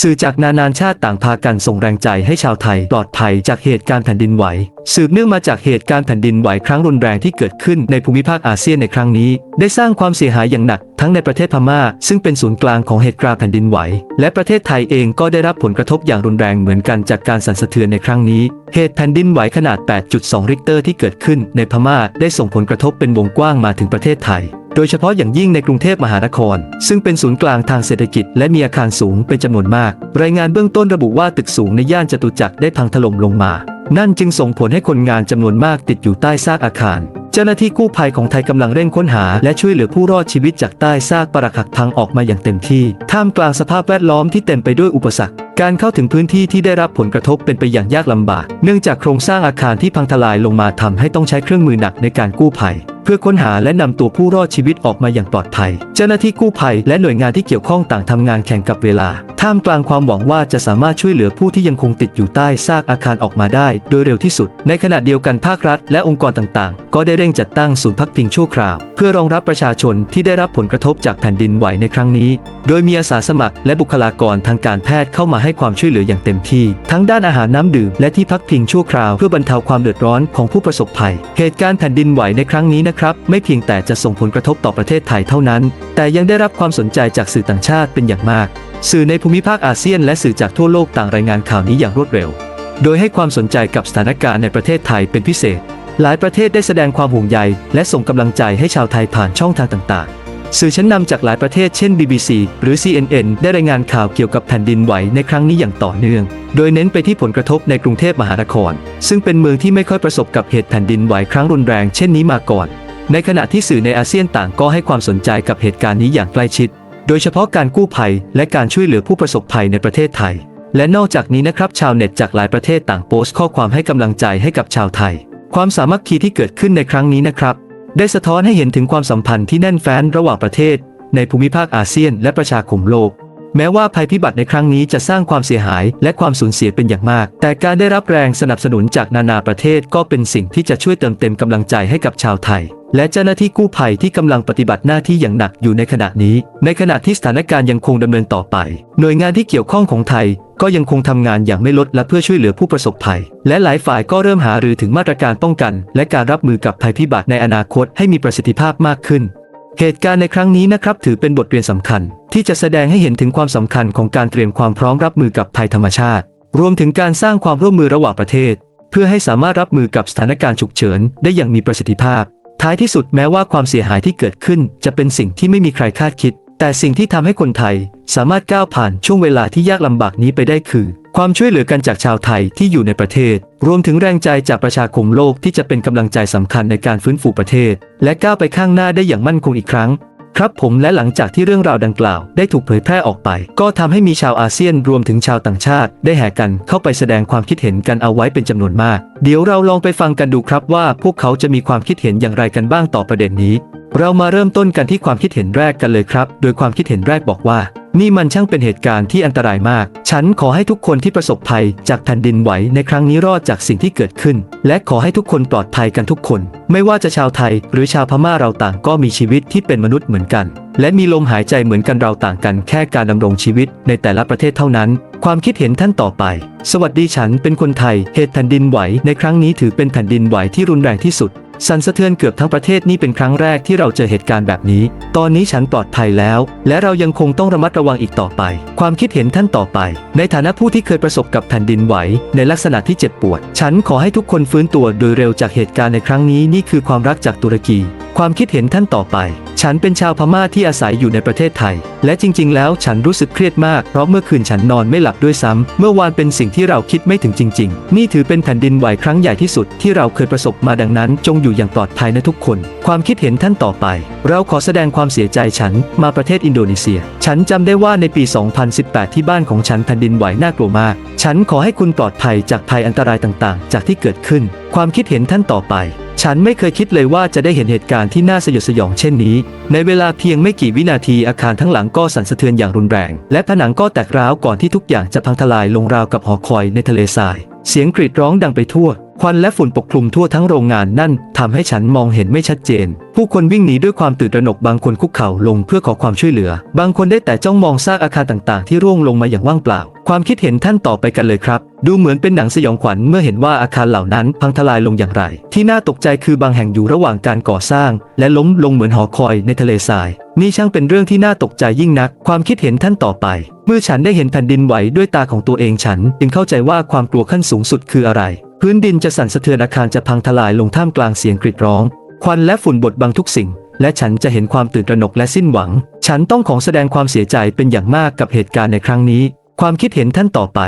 สื่อจากนานาชาติต่างพากันส่งแรงใจให้ชาวไทยปลอดภัยจากเหตุการณ์แผ่นดินไหว สืบเนื่องมาจากเหตุการณ์แผ่นดินไหวครั้งรุนแรงที่เกิดขึ้นในภูมิภาคอาเซียนในครั้งนี้ ได้สร้างความเสียหายอย่างหนักทั้งในประเทศพม่า ซึ่งเป็นศูนย์กลางของเหตุการณ์แผ่นดินไหว และประเทศไทยเองก็ได้รับผลกระทบอย่างรุนแรงเหมือนกันจากการสั่นสะเทือนในครั้งนี้ เหตุแผ่นดินไหวขนาด 8.2 ริกเตอร์ที่เกิดขึ้นในพม่าได้ส่งผลกระทบเป็นวงกว้างมาถึงประเทศไทย โดยเฉพาะอย่างยิ่งในกรุงเทพมหานคร ซึ่งเป็นศูนย์กลางทางเศรษฐกิจและมีอาคารสูงเป็นจำนวนมาก รายงานเบื้องต้นระบุว่าตึกสูงในย่านจตุจักรได้พังถล่มลงมา นั่นจึงส่งผลให้คนงานจำนวนมากติดอยู่ใต้ซากอาคาร เจ้าหน้าที่กู้ภัยของไทยกำลังเร่งค้นหา และช่วยเหลือผู้รอดชีวิตจากใต้ซากปรักหักพังออกมาอย่างเต็มที่ ท่ามกลางสภาพแวดล้อมที่เต็มไปด้วยอุปสรรคการเข้าถึงพื้นที่ที่ได้รับผลกระทบเป็นไปอย่างยากลำบาก เนื่องจากโครงสร้างอาคารที่พังทลายลงมาทำให้ต้องใช้เครื่องมือหนักในการกู้ภัย พื่อค้นหาและนำตัวผู้รอดชีวิตออกมาอย่างปลอดภัย เจ้าหน้าที่กู้ภัยและหน่วยงานที่เกี่ยวข้องต่างทำงานแข่งกับเวลา ท่ามกลางความหวังว่าจะสามารถช่วยเหลือผู้ที่ยังคงติดอยู่ใต้ซากอาคารออกมาได้ โดยเร็วที่สุด ในขณะเดียวกันภาครัฐ และองค์กรต่างๆ ก็ได้เร่งจัดตั้งศูนย์พักพิงชั่วคราว เพื่อรองรับประชาชนที่ได้รับผลกระทบจากแผ่นดินไหวในครั้งนี้ โดยมีอาสาสมัคร และบุคลากรทางการแพทย์เข้ามาให้ความช่วยเหลืออย่างเต็มที่ ทั้งด้านอาหารน้ำดื่มและที่พักพิงชั่วคราวเพื่อบรรเทาความเดือดร้อนของผู้ประสบภัย เหตุการณ์แผ่นดินไหวในครั้งนี้นะครับ ไม่เพียงแต่จะส่งผลกระทบต่อประเทศไทยเท่านั้น แต่ยังได้รับความสนใจจากสื่อต่างชาติเป็นอย่างมาก สื่อในภูมิภาคอาเซียนและสื่อจากทั่วโลกต่างรายงานข่าวนี้อย่างรวดเร็ว โดยให้ความสนใจกับสถานการณ์ในประเทศไทยเป็นพิเศษ หลายประเทศได้แสดงความห่วงใย และส่งกำลังใจให้ชาวไทยผ่านช่องทางต่างๆ สื่อชั้นนำจากหลายประเทศเช่น BBC หรือ CNN ได้รายงานข่าวเกี่ยวกับแผ่นดินไหวในครั้งนี้อย่างต่อเนื่องโดยเน้นไปที่ผลกระทบในกรุงเทพมหานคร ซึ่งเป็นเมืองที่ไม่ค่อยประสบกับเหตุแผ่นดินไหวครั้งรุนแรงเช่นนี้มาก่อน ในขณะที่สื่อในอาเซียนต่างก็ให้ความสนใจกับเหตุการณ์นี้อย่างใกล้ชิด โดยเฉพาะการกู้ภัยและการช่วยเหลือผู้ประสบภัยในประเทศไทย และนอกจากนี้นะครับชาวเน็ตจากหลายประเทศต่างโพสต์ข้อความให้กำลังใจให้กับชาวไทย ความสามัคคีที่เกิดขึ้นในครั้งนี้นะครับ ได้สะท้อนให้เห็นถึงความสัมพันธ์ที่แน่นแฟ้นระหว่างประเทศ ในภูมิภาคอาเซียน และประชาคมโลก แม้ว่าภัยพิบัติในครั้งนี้จะสร้างความเสียหายและความสูญเสียเป็นอย่างมาก แต่การได้รับแรงสนับสนุนจากนานาประเทศก็เป็นสิ่งที่จะช่วยเติมเต็มกำลังใจให้กับชาวไทย และเจ้าหน้าที่กู้ภัยที่กำลังปฏิบัติหน้าที่อย่างหนักอยู่ในขณะนี้ ในขณะที่สถานการณ์ยังคงดำเนินต่อไป หน่วยงานที่เกี่ยวข้องของไทย ก็ยังคงทำงานอย่างไม่ลดละเพื่อช่วยเหลือผู้ประสบภัย และหลายฝ่ายก็เริ่มหารือถึงมาตรการป้องกัน และการรับมือกับภัยพิบัติในอนาคตให้มีประสิทธิภาพมากขึ้น เหตุการณ์ในครั้งนี้นะครับถือเป็นบทเรียนสำคัญ ที่จะแสดงให้เห็นถึงความสำคัญของการเตรียมความพร้อมรับมือกับภัยธรรมชาติ รวมถึงการสร้างความร่วมมือระหว่างประเทศ เพื่อให้สามารถรับมือกับสถานการณ์ฉุกเฉินได้อย่างมีประสิทธิภาพ ท้ายที่สุดแม้ว่าความเสียหายที่เกิดขึ้น จะเป็นสิ่งที่ไม่มีใครคาดคิด แต่สิ่งที่ทำให้คนไทย สามารถก้าวผ่านช่วงเวลาที่ยากลำบากนี้ไปได้คือ ความช่วยเหลือกันจากชาวไทยที่อยู่ในประเทศ รวมถึงแรงใจจากประชาคมโลกที่จะเป็นกำลังใจสำคัญในการฟื้นฟูประเทศ และก้าวไปข้างหน้าได้อย่างมั่นคงอีกครั้ง ครับผมและหลังจากที่เรื่องราวดังกล่าวได้ถูกเผยแพร่ออกไป ก็ทำให้มีชาวอาเซียนรวมถึงชาวต่างชาติ ได้แห่กันเข้าไปแสดงความคิดเห็นกันเอาไว้เป็นจำนวนมาก เดี๋ยวเราลองไปฟังกันดูครับว่าพวกเขาจะมีความคิดเห็นอย่างไรกันบ้างต่อประเด็นนี้ เรามาเริ่มต้นกันที่ความคิดเห็นแรกกันเลยครับ โดยความคิดเห็นแรกบอกว่า นี่มันช่างเป็นเหตุการณ์ที่อันตรายมาก ฉันขอให้ทุกคนที่ประสบภัยจากแผ่นดินไหวในครั้งนี้รอดจากสิ่งที่เกิดขึ้น และขอให้ทุกคนปลอดภัยกันทุกคน ไม่ว่าจะชาวไทย หรือชาวพม่าเราต่างก็มีชีวิตที่เป็นมนุษย์เหมือนกัน และมีลมหายใจเหมือนกันเราต่างกันแค่การดำรงชีวิตในแต่ละประเทศเท่านั้น ความคิดเห็นท่านต่อไป สวัสดีฉันเป็นคนไทย เหตุแผ่นดินไหวในครั้งนี้ถือเป็นแผ่นดินไหวที่รุนแรงที่สุด สั่นสะเทือนเกือบทั้งประเทศนี่เป็นครั้งแรกที่เราเจอเหตุการณ์แบบนี้ ตอนนี้ฉันปลอดภัยแล้ว และเรายังคงต้องระมัดระวังอีกต่อไป ความคิดเห็นท่านต่อไป ในฐานะผู้ที่เคยประสบกับแผ่นดินไหว ในลักษณะที่เจ็บปวด ฉันขอให้ทุกคนฟื้นตัวโดยเร็วจากเหตุการณ์ในครั้งนี้นี่คือความรักจากตุรกี ความคิดเห็นท่านต่อไป ฉันเป็นชาวพม่าที่อาศัยอยู่ในประเทศไทย และจริง ๆ แล้วฉันรู้สึกเครียดมาก เพราะเมื่อคืนฉันนอนไม่หลับด้วยซ้ำเมื่อวานเป็นสิ่งที่เราคิดไม่ถึงจริง ๆ นี่ถือเป็นแผ่นดินไหวครั้งใหญ่ที่สุดที่เราเคยประสบมาดังนั้น จงอยู่อย่างปลอดภัยนะทุกคน ความคิดเห็นท่านต่อไป เราขอแสดงความเสียใจฉันมาประเทศอินโดนีเซีย ฉันจำได้ว่าในปี 2018 ที่บ้านของฉันแผ่นดินไหวน่ากลัวมาก ฉันขอให้คุณปลอดภัยจากภัยอันตรายต่าง ๆ จากที่เกิดขึ้น ความคิดเห็นท่านต่อไป ฉันไม่เคยคิดเลยว่าจะได้เห็นเหตุการณ์ที่น่าสยดสยองเช่นนี้ ในเวลาเพียงไม่กี่วินาทีอาคารทั้งหลังก็สั่นสะเทือนอย่างรุนแรง และผนังก็แตกร้าวก่อนที่ทุกอย่างจะพังทลายลงราวกับหอคอยในทะเลทราย เสียงกรีดร้องดังไปทั่ว ควันและฝุ่นปกคลุมทั่วทั้งโรงงานนั่นทำให้ฉันมองเห็นไม่ชัดเจน ผู้คนวิ่งหนีด้วยความตื่นตระหนกบางคนคุกเข่าลงเพื่อขอความช่วยเหลือ บางคนได้แต่จ้องมองซากอาคารต่างๆ ที่ร่วงลงมาอย่างว่างเปล่า ความคิดเห็นท่านต่อไปกันเลยครับ ดูเหมือนเป็นหนังสยองขวัญเมื่อเห็นว่าอาคารเหล่านั้นพังทลายลงอย่างไร ที่น่าตกใจคือบางแห่งอยู่ระหว่างการก่อสร้าง และล้มลงเหมือนหอคอยในทะเลทรายนี่ช่างเป็นเรื่องที่น่าตกใจยิ่งนัก ความคิดเห็นท่านต่อไป เมื่อฉันได้เห็นแผ่นดินไหวด้วยตาของตัวเองฉัน จึงเข้าใจว่าความกลัวขั้นสูงสุดคืออะไร พื้นดินจะสั่นสะเทือนอาคารจะพังทลายลงท่ามกลางเสียงกรีดร้อง ควันและฝุ่นบดบังทุกสิ่ง และฉันจะเห็นความตื่นตระหนกและสิ้นหวัง ฉันต้องของแสดงความเสียใจเป็นอย่างมากกับเหตุการณ์ในครั้งนี้ ความคิดเห็นท่านต่อไป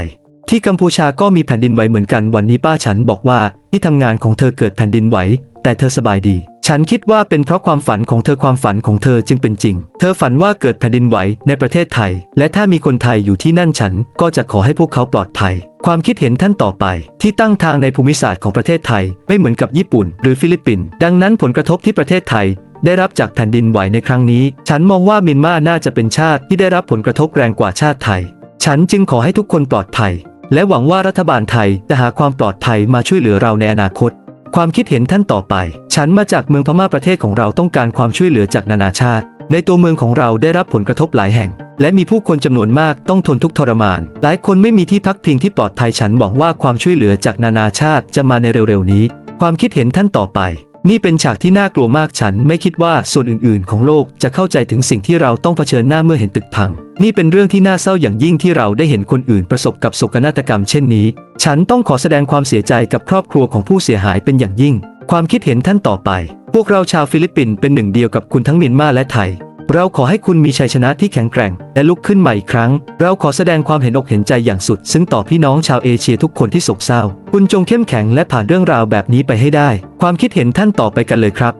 ที่กัมพูชาก็มีแผ่นดินไหวเหมือนกันวันนี้ป้าฉันบอกว่าที่ทำงานของเธอเกิดแผ่นดินไหว แต่เธอสบายดี ฉันคิดว่าเป็นเพราะความฝันของเธอความฝันของเธอจึงเป็นจริง เธอฝันว่าเกิดแผ่นดินไหวในประเทศไทย และถ้ามีคนไทยอยู่ที่นั่นฉันก็จะขอให้พวกเขาปลอดภัย ความคิดเห็นท่านต่อไป ที่ตั้งทางในภูมิศาสตร์ของประเทศไทยไม่เหมือนกับญี่ปุ่น หรือฟิลิปปินส์ดังนั้นผลกระทบที่ประเทศไทย ได้รับจากแผ่นดินไหวในครั้งนี้ ฉันมองว่าเมียนมาน่าจะเป็นชาติที่ได้รับผลกระทบแรงกว่าชาติไทย ฉันจึงขอให้ทุกคนปลอดภัย และหวังว่ารัฐบาลไทยจะหาความปลอดภัยมาช่วยเหลือเราในอนาคต ความคิดเห็นท่านต่อไป ฉันมาจากเมืองพม่าประเทศของเราต้องการความช่วยเหลือจากนานาชาติ ในตัวเมืองของเราได้รับผลกระทบหลายแห่ง และมีผู้คนจำนวนมากต้องทนทุกข์ทรมาน หลายคนไม่มีที่พักพิงที่ปลอดภัยฉันหวังว่าความช่วยเหลือจากนานาชาติจะมาในเร็วๆนี้ ความคิดเห็นท่านต่อไป นี่เป็นฉากที่น่ากลัวมากฉันไม่คิดว่าส่วนอื่นๆ ของโลกจะเข้าใจถึงสิ่งที่เราต้องเผชิญหน้าเมื่อเห็นตึกพัง นี่เป็นเรื่องที่น่าเศร้าอย่างยิ่งที่เราได้เห็นคนอื่นประสบกับโศกนาฏกรรมเช่นนี้ ฉันต้องขอแสดงความเสียใจกับครอบครัวของผู้เสียหายเป็นอย่างยิ่ง ความคิดเห็นท่านต่อไป พวกเราชาวฟิลิปปินส์เป็นหนึ่งเดียวกับคุณทั้งเมียนมาและไทย เราขอให้คุณมีชัยชนะที่แข็งแกร่ง และลุกขึ้นใหม่อีกครั้ง เราขอแสดงความเห็นอกเห็นใจอย่างสุด ซึ่งต่อพี่น้องชาวเอเชียทุกคนที่โศกเศร้า คุณจงเข้มแข็งและผ่านเรื่องราวแบบนี้ไปให้ได้ ความคิดเห็นท่านต่อไปกันเลยครับ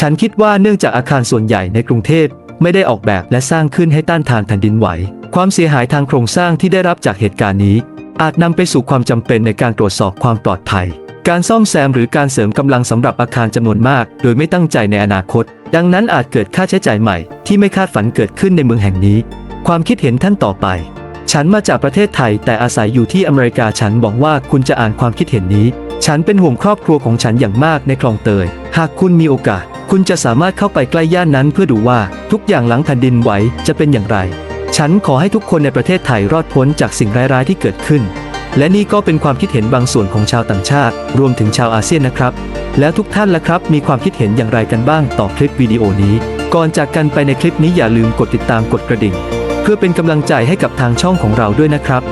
ฉันคิดว่าเนื่องจากอาคารส่วนใหญ่ในกรุงเทพไม่ได้ออกแบบและสร้างขึ้นให้ต้านทานแผ่นดินไหว ความเสียหายทางโครงสร้างที่ได้รับจากเหตุการณ์นี้ อาจนำไปสู่ความจำเป็นในการตรวจสอบความปลอดภัย การซ่อมแซมหรือการเสริมกำลังสำหรับอาคารจำนวนมาก โดยไม่ตั้งใจในอนาคต ดังนั้นอาจเกิดค่าใช้จ่ายใหม่ ที่ไม่คาดฝันเกิดขึ้นในเมืองแห่งนี้ ความคิดเห็นท่านต่อไป ฉันมาจากประเทศไทยแต่อาศัยอยู่ที่อเมริกาฉันหวังว่าคุณจะอ่านความคิดเห็นนี้ ฉันเป็นห่วงครอบครัวของฉันอย่างมากในคลองเตย หากคุณมีโอกาส คุณจะสามารถเข้าไปใกล้ย่านนั้นเพื่อดูว่าทุกอย่างหลังแผ่นดินไหวจะเป็นอย่างไร ฉันขอให้ทุกคนในประเทศไทยรอดพ้นจากสิ่งร้ายๆที่เกิดขึ้น และนี่ก็เป็นความคิดเห็นบางส่วนของชาวต่างชาติ รวมถึงชาวอาเซียนนะครับ แล้วทุกท่านล่ะครับ มีความคิดเห็นอย่างไรกันบ้างต่อคลิปวิดีโอนี้ ก่อนจากกันไปในคลิปนี้อย่าลืมกดติดตามกดกระดิ่ง เพื่อเป็นกำลังใจให้กับทางช่องของเราด้วยนะครับ